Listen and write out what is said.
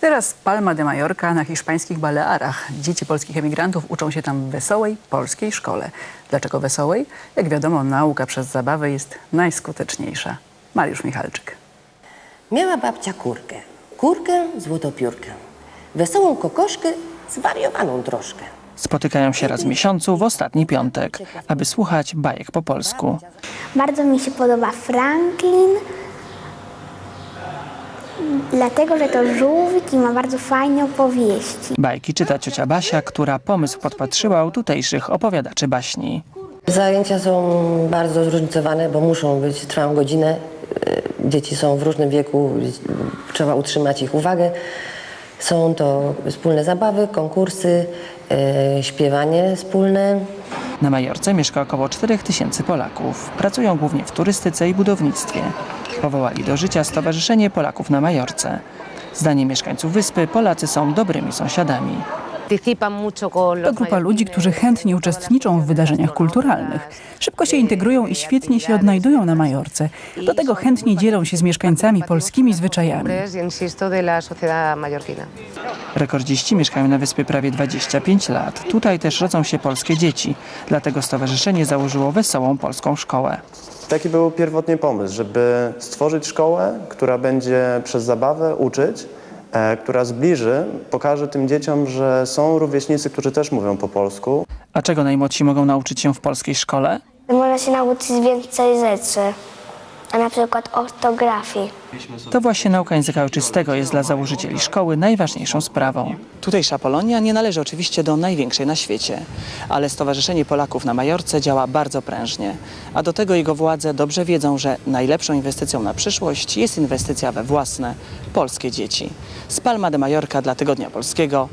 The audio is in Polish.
Teraz Palma de Mallorca na hiszpańskich Balearach. Dzieci polskich emigrantów uczą się tam w wesołej polskiej szkole. Dlaczego wesołej? Jak wiadomo, nauka przez zabawę jest najskuteczniejsza. Mariusz Michalczyk. Miała babcia kurkę, kurkę złotopiórkę, wesołą kokoszkę, zwariowaną troszkę. Spotykają się raz w miesiącu w ostatni piątek, aby słuchać bajek po polsku. Bardzo mi się podoba Franklin, dlatego że to żółwik i ma bardzo fajne opowieści. Bajki czyta ciocia Basia, która pomysł podpatrzyła u tutejszych opowiadaczy baśni. Zajęcia są bardzo zróżnicowane, bo muszą być, trwają godzinę. E, Dzieci są w różnym wieku, trzeba utrzymać ich uwagę. Są to wspólne zabawy, konkursy, e, śpiewanie wspólne. Na Majorce mieszka około 4 tysięcy Polaków. Pracują głównie w turystyce i budownictwie. Powołali do życia Stowarzyszenie Polaków na Majorce. Zdaniem mieszkańców wyspy Polacy są dobrymi sąsiadami. To grupa ludzi, którzy chętnie uczestniczą w wydarzeniach kulturalnych. Szybko się integrują i świetnie się odnajdują na Majorce. Do tego chętnie dzielą się z mieszkańcami polskimi zwyczajami. Rekordziści mieszkają na wyspie prawie 25 lat. Tutaj też rodzą się polskie dzieci. Dlatego stowarzyszenie założyło wesołą polską szkołę. Taki był pierwotnie pomysł, żeby stworzyć szkołę, która będzie przez zabawę uczyć, która zbliży, pokaże tym dzieciom, że są rówieśnicy, którzy też mówią po polsku. A czego najmłodsi mogą nauczyć się w polskiej szkole? Można się nauczyć więcej rzeczy, a na przykład ortografii. To właśnie nauka języka ojczystego jest dla założycieli szkoły najważniejszą sprawą. Tutejsza Polonia nie należy oczywiście do największej na świecie, ale Stowarzyszenie Polaków na Majorce działa bardzo prężnie. A do tego jego władze dobrze wiedzą, że najlepszą inwestycją na przyszłość jest inwestycja we własne, polskie dzieci. Z Palma de Majorka dla Tygodnia Polskiego